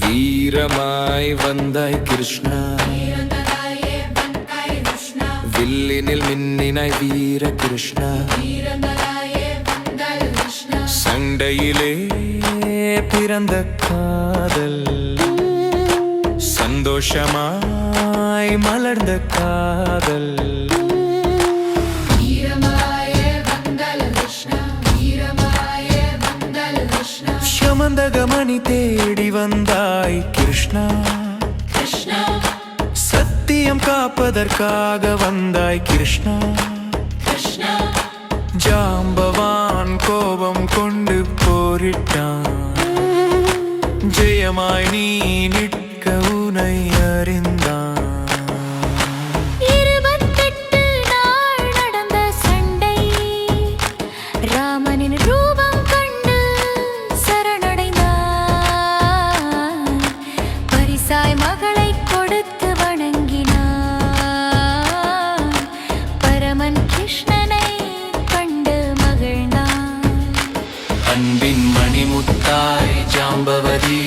வீரமாய் வந்தாய் கிருஷ்ணா வில்லினில் மின்னினாய் வீர கிருஷ்ணா சண்டையிலே பிறந்த காதல். சந்தோஷமாய் மலர்ந்த காதல். சமந்தகமணி தேடி வந்தாய் கிருஷ்ணா. சத்தியம் காப்பதற்காக வந்தாய் கிருஷ்ணா. கொண்டு போரிட்டான். ஜெயமாய் நீ நிற்க உனை அறிந்தான். மகளை கொடுத்து வணங்கினான். பரமன் கிருஷ்ணனை கண்டு மகிழ்ந்தான். அன்பின் தாய் ஜாம்பவதி.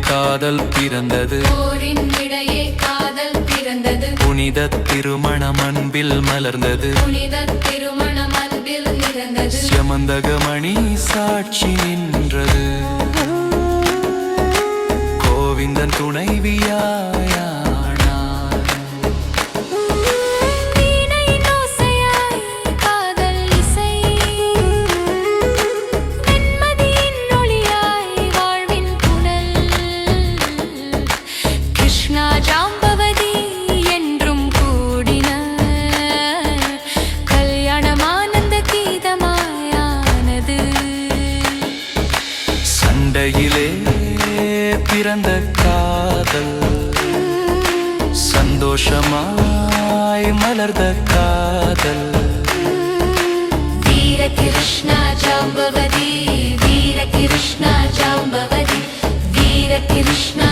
காதல் பிறந்தது. புனித திருமணம் அன்பில் மலர்ந்தது. யமந்தகமணி சாட்சி நின்றது மண்டையிலே பிறந்த காதல். சந்தோஷமாய் மலர்ந்த காதல். வீர கிருஷ்ணா ஜாம்பவதி வீர கிருஷ்ணா ஜாம்பவதி வீர கிருஷ்ணா